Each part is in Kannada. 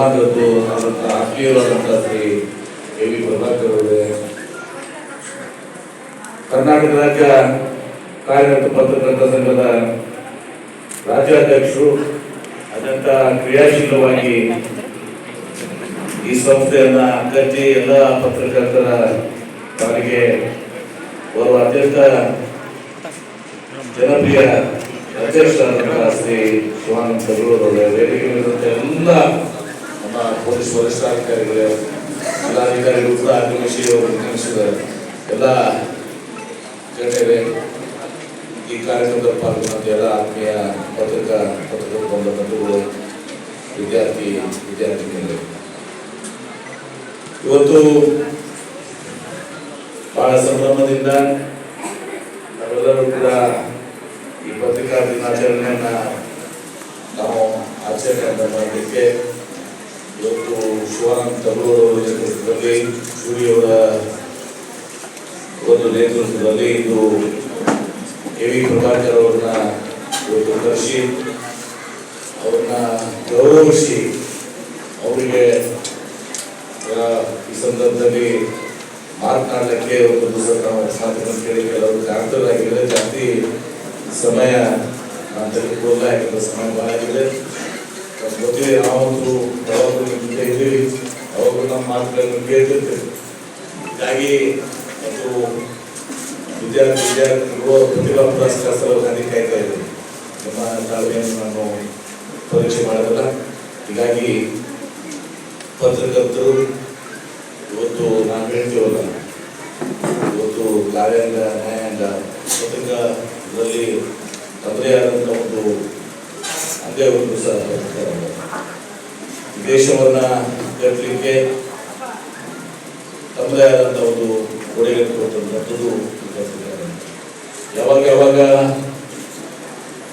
ಸೌಹಾರ್ದದ್ದು ಆದಂಥ ಆತ್ಮೀಯರಾದಂಥ ಶ್ರೀ ಎ ವಿ ಪ್ರಭಾಕರ್ ಕರ್ನಾಟಕ ರಾಜ್ಯ ಕಾರ್ಯರತ ಪತ್ರಕರ್ತ ಸಂಘದ ರಾಜ್ಯಾಧ್ಯಕ್ಷರು, ಅತ್ಯಂತ ಕ್ರಿಯಾಶೀಲವಾಗಿ ಈ ಸಂಸ್ಥೆಯನ್ನ ಕಟ್ಟಿ ಎಲ್ಲ ಪತ್ರಕರ್ತರ ಅವರಿಗೆ ಅವರು ಅತ್ಯಂತ ಜನಪ್ರಿಯ ಅಧ್ಯಕ್ಷರಾದಂತಹ ಶ್ರೀ ಶಿವಾನಂದ ತಗಲೂರು ವೇದಿಕೆ ಎಲ್ಲ ನಮ್ಮ ಪೊಲೀಸ್ ವರಿಷ್ಠಾಧಿಕಾರಿಗಳೇ ಜಿಲ್ಲಾಧಿಕಾರಿಗಳು ಕೂಡ ಆಗಮಿಸಿ ಅವರು ತಿಳಿಸಿದ್ದಾರೆ. ಎಲ್ಲ ಗಣ್ಯರೇ ಈ ಕಾರ್ಯಕ್ರಮದಲ್ಲಿ ಪಾಲ್ಗೊಂಡಂತೆ ಎಲ್ಲ ಆತ್ಮೀಯ ಪತ್ರಿಕಾ ಪತ್ರಿಕಾ ಬಂದ ಬಂಧುಗಳು ವಿದ್ಯಾರ್ಥಿ ವಿದ್ಯಾರ್ಥಿಗಳು ಇವತ್ತು ಬಹಳ ಸಂಭ್ರಮದಿಂದ ನಾವೆಲ್ಲರೂ ಕೂಡ ಈ ಪತ್ರಿಕಾ ದಿನಾಚರಣೆಯನ್ನು ನಾವು ಆಚರಣೆಯನ್ನು ಮಾಡಲಿಕ್ಕೆ ಶಿವಾನಂದ ತಗಲೂರು ನೇತೃತ್ವದಲ್ಲಿ, ಸೂರ್ಯವರ ಒಂದು ನೇತೃತ್ವದಲ್ಲಿ ಇದು ಎ ವಿ ಪ್ರಭಾಕರ್ ಅವ್ರನ್ನ ಇವತ್ತು ಅವ್ರನ್ನ ಗೌರವಿಸಿ ಅವರಿಗೆ ಈ ಸಂದರ್ಭದಲ್ಲಿ ಮಾತನಾಡಲಿಕ್ಕೆ ಒಂದು ದಿವಸ ನಾವು ಮಾತುಕತೆ ಕೆಲವರು ಕಾರಣರಾಗಿದ್ರೆ ಜಾಸ್ತಿ ಸಮಯ ನಾನು ತೆಗೆದುಕೊಳ್ಳ ಸಮಯ ಭಾಳ ಆಗಿದೆ ಗೊತ್ತಿದೆ ನಾವಂತೂ ಯಾವಾಗಲೂ ನಿಮ್ಮ ಜೊತೆ ಇದ್ದೀವಿ ಯಾವಾಗಲೂ ನಮ್ಮ ಮಾತುಗಳನ್ನು ಕೇಳ್ತಿರ್ತೇವೆ ಹೀಗಾಗಿ ಮತ್ತು ವಿದ್ಯಾರ್ಥಿ ವಿದ್ಯಾರ್ಥಿಗಳು ಪ್ರತಿಭಾ ಪುರಸ್ಕಾರ ಸಲುವಾಗಿ ಕಾಯ್ತಾ ಇದ್ದೀವಿ ನಿಮ್ಮ ತಾಳ್ಮೆಯನ್ನು ನಾನು ಪರೀಕ್ಷೆ ಮಾಡೋದಲ್ಲ. ಹೀಗಾಗಿ ಪತ್ರಕರ್ತರು ಇವತ್ತು ನಾವು ಹೇಳ್ತೀವಲ್ಲ ಇವತ್ತು ಕಾರ್ಯಾಂಗ ನ್ಯಾಯಾಂಗ ಪತ್ರಿಕಾದಲ್ಲಿ ತಮ್ಮದೇ ಆದಂಥ ಒಂದು ಅದೇ ಒಂದು ಸಹ ಪತ್ರಕರ್ತರ. ಈ ದೇಶವನ್ನ ಕಟ್ಟಲಿಕ್ಕೆ ತಮ್ಮದೇ ಆದಂಥ ಒಂದು ಕೊಡುಗೆ ಪತ್ರಿಕೆ. ಯಾವಾಗ ಯಾವಾಗ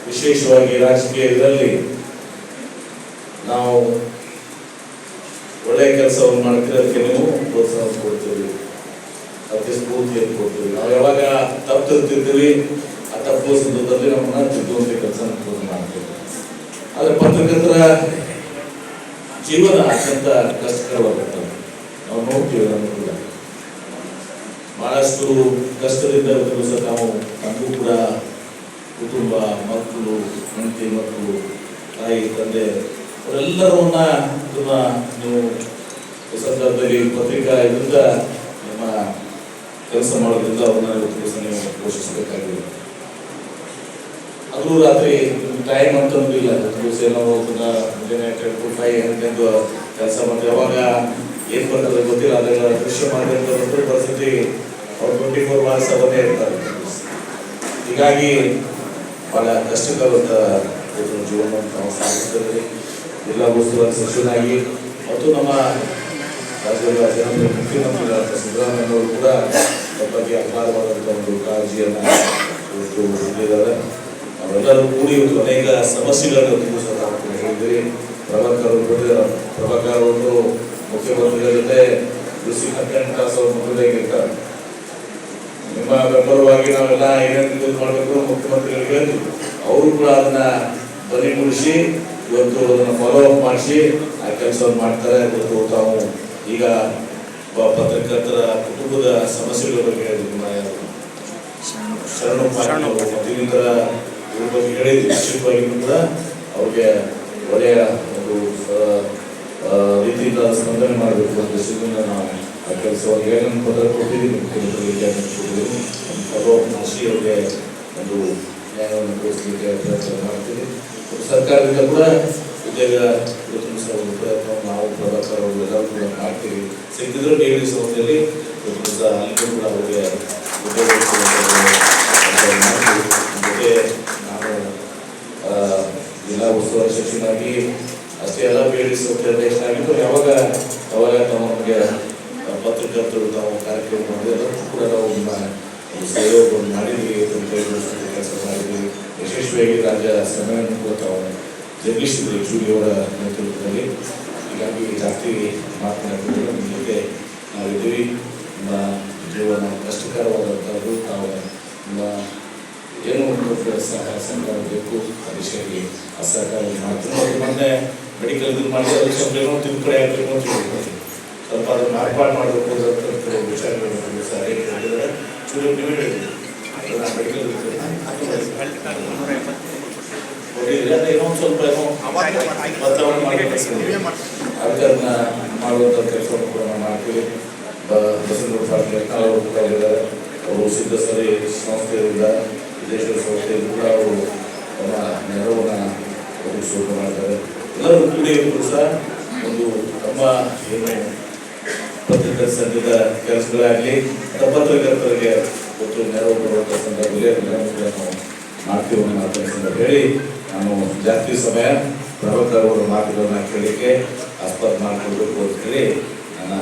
ವಿಶೇಷವಾಗಿ ರಾಜಕೀಯ ಇದರಲ್ಲಿ ನಾವು ಒಳ್ಳೆಯ ಕೆಲಸವನ್ನು ಮಾಡ್ತೀರಿ ನೀವು ಪ್ರೋತ್ಸಾಹ ಕೊಡ್ತೀವಿ ಅದಕ್ಕೆ ಸ್ಫೂರ್ತಿಯನ್ನು ಕೊಡ್ತೀವಿ ನಾವು ಯಾವಾಗ ತಪ್ಪು ತಿರ್ತಿರ್ತೀವಿ ಆ ತಪ್ಪು ಸಂದರ್ಭದಲ್ಲಿ ನಮ್ಮನ್ನ ತಿದ್ದುವಂತ ಕೆಲಸ ಮಾಡ್ತೀವಿ ಆದರೆ ಪತ್ರಕರ್ತರ ಜೀವನ ಅತ್ಯಂತ ಕಷ್ಟಕರವಾಗುತ್ತೆ ನಾವು ನೋಡ್ತೀವಿ ನಮ್ಮ ಕೂಡ. ಬಹಳಷ್ಟು ಕಷ್ಟದಿಂದ ಸಹ ನಾವು ನಮಗೂ ಕೂಡ ಕುಟುಂಬ, ಮಕ್ಕಳು, ಹೆಂಡತಿ ಮಕ್ಕಳು, ತಾಯಿ, ತಂದೆ ಅವರೆಲ್ಲರನ್ನ ಇದನ್ನ ನೀವು ಈ ಸಂದರ್ಭದಲ್ಲಿ ಪತ್ರಿಕಾ ಇದರಿಂದ ನಿಮ್ಮ ಕೆಲಸ ಮಾಡೋದ್ರಿಂದ ಅವ್ರನ್ನ ನೀವು ಪೋಷಿಸಬೇಕಾಗಿದೆ ಹಗಲು ರಾತ್ರಿ ಟೈಮ್ ಅಂತಂದು ಇಲ್ಲ. ದಿವಸ ಏನೋ ಟು ಫೈವ್ ಎಂದು ಕೆಲಸ ಮಾಡ್ತಾರೆ ಅವಾಗ ಏನು ಬರ್ತದೆ ಗೊತ್ತಿಲ್ಲ. ಅದೆಲ್ಲ ದೃಶ್ಯ ಮಾಧ್ಯಮದ ಪರಿಸ್ಥಿತಿ ಅವ್ರು ಟ್ವೆಂಟಿ ಫೋರ್ ಅವರ್ಸ್ ಅವನ್ನೇ ಇರ್ತಾರೆ. ಹೀಗಾಗಿ ಬಹಳ ಕಷ್ಟಕರವಾದ ಜೀವನವನ್ನು ನಾವು ಸಾಗಿಸ್ತಿದ್ದೀವಿ ಎಲ್ಲ ಉಸ್ತುವಾರಿ ಸಚಿವನಾಗಿ ಮತ್ತು ನಮ್ಮ ರಾಜ್ಯದ ಜನಪ್ರಿಯ ಮುಖ್ಯಮಂತ್ರಿಗಳಾದ ಸಿದ್ದರಾಮಯ್ಯನವರು ಕೂಡ ಬಗ್ಗೆ ಅಪಾರವಾದಂಥ ಒಂದು ಕಾಳಜಿಯನ್ನು ಹೊಂದಿದ್ದಾರೆ ನಾವೆಲ್ಲರೂ ಕೂಡಿ ಇವತ್ತು ಅನೇಕ ಸಮಸ್ಯೆಗಳನ್ನು ಇವತ್ತು ಹೇಳಿದ್ರಿ ಪ್ರಭಾಕರ್ ಪ್ರಭಾಕರ್ ಅವರು ಮುಖ್ಯಮಂತ್ರಿಗಳ ಜೊತೆ ಕೃಷಿ ಹದಿನೆಂಟು ತಾಸು ಅವ್ರ ಮಕ್ಕಳಿಗಿರ್ತಾರೆ ನಿಮ್ಮ ಬೆಂಬಲವಾಗಿ ನಾವೆಲ್ಲ ಏನೇನು ಮಾಡಬೇಕು ಮುಖ್ಯಮಂತ್ರಿಗಳಿಗೆ ಹೇಳ್ತೀವಿ ಅವರು ಕೂಡ ಅದನ್ನ ಧ್ವನಿಗೂಡಿಸಿ ಇವತ್ತು ಅದನ್ನು ಫಾಲೋ ಅಪ್ ಮಾಡಿಸಿ ಆ ಕೆಲಸವನ್ನು ಮಾಡ್ತಾರೆ. ಇವತ್ತು ತಾವು ಈಗ ಪತ್ರಕರ್ತರ ಕುಟುಂಬದ ಸಮಸ್ಯೆಗಳ ಬಗ್ಗೆ ನಿಮ್ಮ ಶರಣು. ಪಾಟೀಲ್ ಇವ್ರ ಬಗ್ಗೆ ಹೇಳಿದ್ವಿ ನಿಶ್ಚಿತವಾಗಿ ಕೂಡ ಅವ್ರಿಗೆ ಒಳ್ಳೆಯ ಒಂದು ರೀತಿಯಿಂದ ಸ್ಪಂದನೆ ಮಾಡಬೇಕು ಅಂತ ದೃಷ್ಟಿಯಿಂದ ನಾವು ಆ ಕೆಲಸವನ್ನು ಏನೇನು ಪತ್ರ ಕೊಟ್ಟಿದ್ದೀವಿ ಮುಖ್ಯಮಂತ್ರಿ ಫಾಲೋ ಮಾಡಿಸಿ ಅವ್ರಿಗೆ ಒಂದು ನ್ಯಾಯವನ್ನು ತೋರಿಸಲಿಕ್ಕೆ ಪ್ರಯತ್ನ ಮಾಡ್ತೀವಿ ಸರ್ಕಾರದಿಂದ ಕೂಡ ಉದ್ಯೋಗ ಗುರುತಿಸುವ ಒಂದು ಪ್ರಯತ್ನ ನಾವು ಪ್ರಭಾಕರ್ ಅವರು ಎಲ್ಲರೂ ಕೂಡ ಮಾಡ್ತೀವಿ ಸಿಕ್ಕಿದ್ರು ಡಿ ಡಿ ಸಂಸ್ಥೆಯಲ್ಲಿ ಕೂಡ ಅವರಿಗೆ ಉದ್ಯೋಗ ಕೊಡುವಂಥದ್ದು ಮಾಡ್ತೀವಿ. ಜೊತೆ ನಾನು ಆ, ಜಿಲ್ಲಾ ಉಸ್ತುವಾರಿ ಸಚಿವನಾಗಿ ಅಷ್ಟೇ ಎಲ್ಲ ಆಗಿದ್ದು, ಯಾವಾಗ ಅವಾಗ ನಮಗೆ ಪತ್ರಕರ್ತರು ತಾವು ಕಾರ್ಯಕ್ರಮ ಮಾಡಿದ್ರೆ ಕೂಡ ನಾವು ಸಹಯೋಗವನ್ನು ಮಾಡಿದ್ವಿ ಕೆಲಸ ಮಾಡಿದ್ವಿ ಯಶಸ್ವಿಯಾಗಿ ರಾಜ್ಯ ಸಮಯವನ್ನು ಕೂಡ ತಾವು ಜರುಗಿಸಿದ್ವಿ ಜೂಲಿಯವರ ನೇತೃತ್ವದಲ್ಲಿ. ಹೀಗಾಗಿ ಜಾಸ್ತಿ ಮಾತನಾಡಿದ್ರೆ ನಿಮ್ಮ ಜೊತೆ ನಾವಿದ್ದೀವಿ ನಿಮ್ಮ ಜೀವನ ಕಷ್ಟಕರವಾದಂಥದ್ದು ತಾವು ನಿಮ್ಮ ಏನೋ ಒಂದು ಸಹಾಯ ಸಹಕಾರ ಬೇಕು ಆ ದಿಶೆಯಲ್ಲಿ ಆ ಸಹಕಾರ ಮಾಡ್ತೀನಿ ಮತ್ತು ಮೊನ್ನೆ ಮೆಡಿಕಲ್ ಇದು ಮಾಡಿ ಅದಕ್ಕೆ ಸ್ವಲ್ಪ ಏನೋ ತಿಂದು ಕಡೆ ಅಂತ ಹೇಳ್ಬೋದು ಸ್ವಲ್ಪ ಅದನ್ನ ಮಾರ್ಪಾಡು ಮಾಡಬೇಕು ಅಂತ ಕೆಲವು ವಿಚಾರಗಳು ಸರ್ ಏನು ಹೇಳಿದ್ದಾರೆ ಚೂರು ನೀವು ಹೇಳಿದ್ರಿ ಅದೇ ಏನೋ ಸ್ವಲ್ಪ ಏನೋ ವಾತಾವರಣ ಅದನ್ನ ಮಾಡುವಂಥ ಕೆಲಸವನ್ನು ಕೂಡ ನಾವು ಮಾಡ್ತೀವಿ ಬ- ಬಸವನಗೌಡ ಪಾಟೀಲ್ ಅವರು ಕೂಡ ಹೇಳಿದ್ದಾರೆ ಅವರು ಸಿದ್ಧ ಸರಿ ಸಂಸ್ಥೆಯಿಂದ ವಿದೇಶ ಸಂಸ್ಥೆಯಿಂದ ಕೂಡ ಅವರು ತಮ್ಮ ನೆರವನ್ನು ಒದಗಿಸೋಕೆ ಮಾಡ್ತಾರೆ ಎಲ್ಲರೂ ಕೂಡಿ ಸಹ ಒಂದು ತಮ್ಮ ಏನು ಪತ್ರಿಕಾ ಸಂಘದ ಕೆಲಸಗಳಾಗಲಿ ಅಥವಾ ಪತ್ರಕರ್ತರಿಗೆ ಒಟ್ಟು ನೆರವು ಬರುವಂಥ ಸಂದರ್ಭದಲ್ಲಿ ನೆರವುಗಳನ್ನು ಮಾಡ್ತೀವಿ ಅನ್ನೋ ಹೇಳಿ, ನಾನು ಜಾಸ್ತಿ ಸಮಯ ಪ್ರಭಾಕರ್ ಅವರ ಮಾತುಗಳನ್ನು ಕೇಳಲಿಕ್ಕೆ ಆಸ್ಪದ ಮಾಡಿಕೊಡ್ಬೇಕು ಅಂತ ಹೇಳಿ ನನ್ನ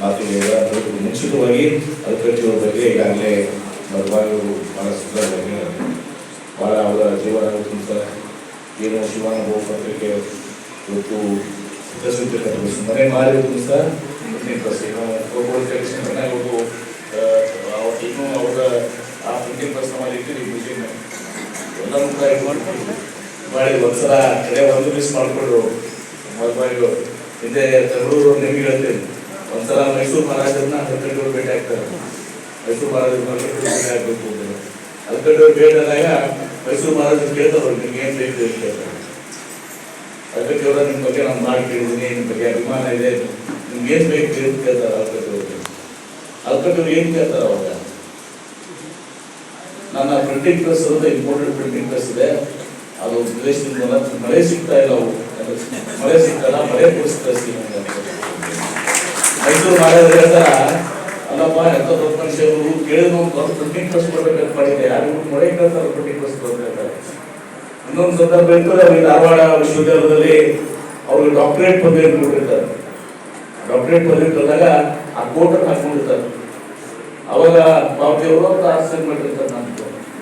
ಮಾತಿಗೆ ಅದಕ್ಕೂ ಮುಂಚಿತವಾಗಿ ಅಲ್ಕಟ್ಟಿಯವರ ಬಗ್ಗೆ ಈಗಾಗಲೇ ಮಧುಬಾಯಿಯವರು ಭಾಳ ಸುಂದರವಾಗಿ ಭಾಳ ಅವರ ಜೀವನ ಏನು ಶಿವಾನುಭವ ಪತ್ರಿಕೆ ಇವತ್ತು ಚಿತ್ರಸುದ್ದಿ ಮನೆ ಮಾರಿದ್ರು ಸಹ ಪ್ರಿಂಟಿಂಗ್ ಏನು ಒಬ್ಬರು ಹೋಗು ಅವ್ರು ಇನ್ನೂ ಅವರ, ಆ ಪ್ರಿಂಟಿಂಗ್ ಪ್ರೆಸ್ ಮಾಡಿ ಇಟ್ಟಿರಿ ಬಿಲ್ಡಿಂಗ್ ಎಲ್ಲರೂ ಕೂಡ ಮಾಡ್ಕೊಂಡು ಮಾಡಿ ಒಂದ್ಸಲ ಕಡೆ ಒಂದು ಮಿಸ್ ಮಾಡಿಕೊಂಡ್ರು ಮಧುಬಾಯಿಗಳು ಹಿಂದೆ ನಿಮಗೆ ಹೇಳ್ತೀನಿ. ಒಂದ್ಸಲ ಮೈಸೂರು ಮಹಾರಾಜರನ್ನ ಹಲ್ಕಟ್ಟಿಯವ್ರು ಭೇಟಿ ಆಗ್ತಾರೆ. ಮೈಸೂರು ಮಹಾರಾಜರ ಹಲ್ಕಟ್ಟಿಯವ್ರು ಭೇಟಿ ಆಗ್ಬೇಕು ಅಂತ. ಹಲ್ಕಟ್ಟಿಯವ್ರು ಭೇಟಿ ಆದಾಗ ಮೈಸೂರು ಮಹಾರಾಜರು ಕೇಳ್ತಾರೆ ನಿಮ್ಗೆ ಏನು ಬೇಕು ಕೇಳ್ತಾರೆ ಅವರ ನಿಮ್ಮ ಬಗ್ಗೆ ನಾನು ಮಾಡಿ ಕೇಳಿದ್ದೀನಿ ನಿಮ್ಮ ಬಗ್ಗೆ ಅಭಿಮಾನ ಇದೆ. ನಿಮ್ಗೆ ಏನು ಬೇಕು ಅಂತ ಕೇಳ್ತಾರೆ ಅಲ್ಪಕ್ಕೆ ಹಲ್ಕಟ್ಟಿಯವ್ರು ಏನು ಕೇಳ್ತಾರೆ ಅವಾಗ? ನನ್ನ ಪ್ರಿಂಟಿಂಗ್ ಪ್ರೆಸ್ ಅಂತ ಇಂಪೋರ್ಟೆಡ್ ಪ್ರಿಂಟಿಂಗ್ ಪ್ರೆಸ್ ಇದೆ. ಅದು ವಿದೇಶದಿಂದ ಮಳೆ ಸಿಗ್ತಾ ಇಲ್ಲ ಅವು. ಮಳೆ ಸಿಗ್ತಲ್ಲ, ಮಳೆ ಕೊಡಿಸ್ತಾ ಮೈಸೂರು ಮಾಡಿದ್ರೆ ಹೇಳ್ತಾರ, ಅಲ್ಲಪ್ಪ, ಎಂತ ದೊಡ್ಡ ಮನುಷ್ಯರು ಕೇಳಿದ್ರು ಪ್ರಿಂಟಿಂಗ್ ಪ್ರೆಸ್ ಕೊಡ್ಬೇಕಂತ ಮಾಡಿದ್ದೆ. ಯಾರು ಮಳೆ ಕೇಳ್ತಾರೆ ಪ್ರಿಂಟಿಂಗ್ ಪ್ರೆಸ್ ಕೊಡ್ಬೇಕಾದ್ರೆ ಇನ್ನೊಂದು ಸಂದರ್ಭ ಇರ್ತದೆ ಅವ್ರಿಗೆ ಧಾರವಾಡ ವಿಶ್ವವಿದ್ಯಾಲಯದಲ್ಲಿ ಅವ್ರಿಗೆ ಡಾಕ್ಟರೇಟ್ ಪದವಿ ಕೊಟ್ಟಿರ್ತಾರೆ. ಡಾಕ್ಟರೇಟ್ ಪದವಿ ಬಂದಾಗ ಆ ಕೋಟನ್ನು ಹಾಕೊಂಡಿರ್ತಾರೆ ಅವಾಗ ಬಾಬುದೇವರು ಅಂತ ಆಸೆ ಮಾಡಿರ್ತಾರೆ ನಾನು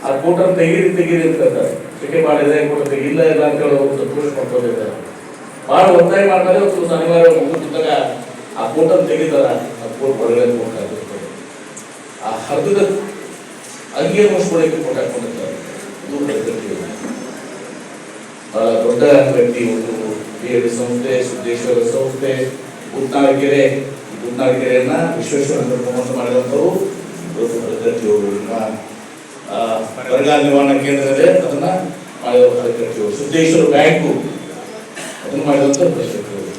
ಆ ಕೋಟನ್ನು ತೆಗೀರಿ ತೆಗೀರಿ ಅಂತ ಚಿಕೆ ಮಾಡಿದೆ ಕೋಟ ತೆಗಿಲ್ಲ ಇಲ್ಲ ಅಂತ ಹೇಳಿ ಅವರು ಸಂತೋಷ ಮಾಡ್ಕೊಂಡಿರ್ತಾರೆ ಭಾಳ ಒತ್ತಾಯ ಮಾಡ್ತಾರೆ, ಒಂದು ಶನಿವಾರ ಮುಗಿದಾಗ ಆ ಕೋಟನ್ನು ತೆಗಿತಾರ. ಆ ಕೋಟ್ ಹೊರಗಡೆ ಕೋಟ್ ಆ ಹರಿದ ಅಂಗಿಯ ಮುಗಿಸ್ಕೊಳ್ಳಿಕ್ಕೆ ಕೋಟ್ ಹಾಕೊಂಡಿರ್ತಾರೆ ಇದು ಬಹಳ ದೊಡ್ಡ ವ್ಯಕ್ತಿ ಒಂದು ಎಡ್ ಸಂಸ್ಥೆ ಸಿದ್ದೇಶ್ವರ ಸಂಸ್ಥೆ ವಿಶ್ವೇಶ್ವರ ಪ್ರಮೋಟ್ ಮಾಡಿದಂಥವ್ರು ಇವತ್ತು ಪ್ರಕೃತಿಯವರು ನಮ್ಮ ಆ, ಬರಗಾಲ ನಿವಾರಣಾ ಕೇಂದ್ರದಲ್ಲಿ ಅದನ್ನ ಮಾಡಿದ ಸಿದ್ದೇಶ್ವರ ಬ್ಯಾಂಕು ಅದನ್ನು ಪ್ರಕೃತಿಯವರು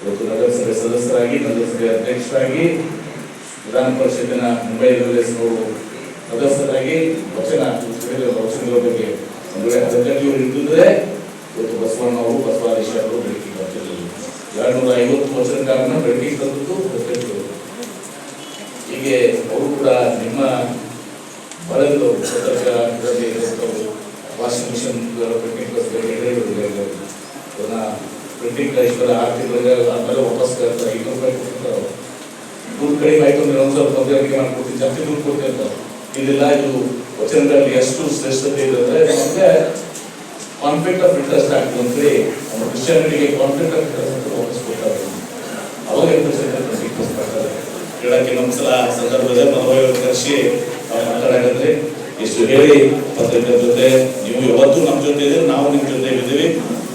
ಇವತ್ತು ನಗರಸಭೆ ಸದಸ್ಯರಾಗಿ ನಗರಸಭೆ ಅಧ್ಯಕ್ಷರಾಗಿ ವಿಧಾನ ಪರಿಷತ್ತಿನ ಮುಂಬೈ ಅವರು ಸದಸ್ಯರಾಗಿ ವಚನ ಬಗ್ಗೆ ಒಂದು ವೇಳೆ ಅಧ್ಯಕ್ಷರು ಇದ್ದಿದ್ರೆ ಇವತ್ತು ಬಸವಣ್ಣವರು ಬಸವಾದೇಶ ಅವರು ಬೆಳಕಿಗೆ ಬರ್ತಿರಲಿಲ್ಲ ಎರಡ್ನೂರ ಐವತ್ತು ವರ್ಷದ ಕಾರಣ ಭೇಟಿ ತಂದದ್ದು ಹೀಗೆ ಅವರು ಕೂಡ ನಿಮ್ಮ ಬರೆದು ಪತ್ರಕದಲ್ಲಿ ವಾಷಿಂಗ್ ಮಿಷನ್ ಪ್ರಿಂಟಿಂಗ್ ಅದನ್ನ ಪ್ರಿಂಟಿಂಗ್ ಕಳಿಸ್ತಾರೆ ಆದ್ಮೇಲೆ ವಾಪಸ್ ಕಳ್ತಾರೆ ಇನ್ನೊಂದು ರೂಪಾಯಿ ಕೊಟ್ಟಿರ್ತಾರೆ. ದುಡ್ಡು ಕಡಿಮೆ ಆಯ್ತು ಅಂದ್ರೆ ಒಂದು ತೊಂದರೆ ಮಾಡ್ಕೊಡ್ತೀನಿ ಜಾಸ್ತಿ ದುಡ್ಡು ಕೊಡ್ತಿರ್ತಾರೆ ಇದು ವಚನಗಳಲ್ಲಿ ಎಷ್ಟು ಶ್ರೇಷ್ಠತೆ ಅಂದ್ರೆ ನಮಗೆ ಕಾನ್ಫ್ಲಿಕ್ಟ್ ಆಫ್ ಇಂಟ್ರೆಸ್ಟ್ ಆಗ್ತದೆ ಅಂತೇಳಿ ನಮ್ಮ ಕ್ರಿಶ್ಚಿಯಾನಿಟಿಗೆ ಕಾನ್ಫ್ಲಿಕ್ಟ್ ಆಫ್ ಇಂಟ್ರೆಸ್ಟ್ ಅಂತ ವಾಪಸ್ ಕೊಡ್ತಾರೆ ಅವಾಗ ಇಂಟ್ರೆಸ್ಟ್ ಮಾಡ್ತಾರೆ ಹೇಳಕ್ಕೆ ಇನ್ನೊಂದ್ಸಲ ಸಂದರ್ಭದಲ್ಲಿ ಮನೋಭಾವ ಕರೆಸಿ ನಾವು ಮಾತಾಡಕಂದ್ರೆ ಇಷ್ಟು ಹೇಳಿ ಪತ್ರಿಕೆ ಜೊತೆ, ನೀವು ಯಾವತ್ತೂ ನಮ್ಮ ಜೊತೆ ಇದ್ದೀರಿ, ನಾವು ನಿಮ್ಮ ಜೊತೆ ಇದ್ದೀವಿ.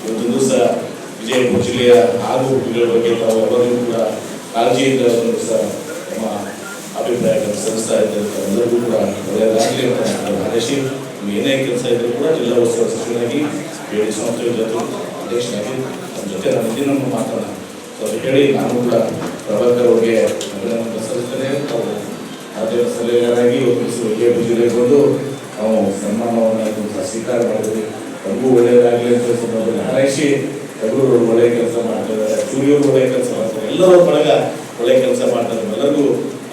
ಇವತ್ತು ದಿವಸ ವಿಜಯಪುರ ಜಿಲ್ಲೆಯ ಹಾಗೂ ಹುಡುಗಿಗಳ ಬಗ್ಗೆ ನಾವು ಎಲ್ಲರಿಗೂ ಕೂಡ ಕಾಳಜಿಯಿಂದ ಒಂದು ದಿವಸ ನಮ್ಮ ಅಭಿಪ್ರಾಯಗಳನ್ನು ಸಲ್ಲಿಸ್ತಾ ಇದ್ದಾರೆ ಎಲ್ಲರಿಗೂ ಕೂಡ ಒಳ್ಳೆಯದಾಗಲಿ ಅಂತ ನಾನು ಏನೇ ಕೆಲಸ ಇದ್ರು ಕೂಡ ಜಿಲ್ಲಾ ಉತ್ಸವ ಸಚಿವನಾಗಿ ಹೇಳಿ ಸಂಸ್ಥೆಯ ಜೊತೆ ಅಧ್ಯಕ್ಷನಾಗಿ ನಮ್ಮ ಜೊತೆ ನಮ್ಮ ದಿನವನ್ನು ಮಾತಾಡೋಣ. ಸೊ ಅದು ಹೇಳಿ ನಾನು ಕೂಡ ಪ್ರಭಾಕರ್ ಅವರಿಗೆ ಅಭಿನಂದನೆ ಸಲ್ಲಿಸ್ತೇನೆ ತಾವು ರಾಜ್ಯ ಸಲಹೆಗಾರಾಗಿ ಒಪ್ಪಿಸಿ ವಿಜಯಪುರ ಜಿಲ್ಲೆಗೆ ಬಂದು ನಾವು ಸನ್ಮಾನವನ್ನು ಸ್ವೀಕಾರ ಮಾಡಿದ್ವಿ. ನಮಗೂ ಒಳ್ಳೆಯದಾಗಲಿ ಅಂತ ಸಂದರ್ಭದಲ್ಲಿ ಹಾರೈಸಿ ಬೆಂಗಳೂರು ಒಳ್ಳೆಯ ಕೆಲಸ ಮಾಡ್ತಾರೆ ಸೂರ್ಯರು ಒಳ್ಳೆಯ ಕೆಲಸ ಮಾಡ್ತಾರೆ, ಎಲ್ಲರೂ ಬಳಗ ಒಳ್ಳೆಯ ಕೆಲಸ ಮಾಡ್ತಾರೆ. ಎಲ್ಲರಿಗೂ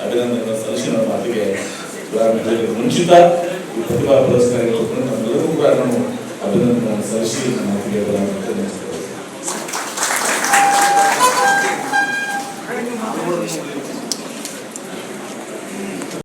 ಅಭಿನಂದನೆ ಸಲ್ಲಿಸಿ ನಮ್ಮ ಮಾತಿಗೆ ಮುಂಚಿತ ಈ ಪ್ರತಿಭಾ ಪುರಸ್ಕಾರ ನಮ್ಮೆಲ್ಲರಿಗೂ ಕೂಡ ನಾನು ಅಭಿನಂದನೆ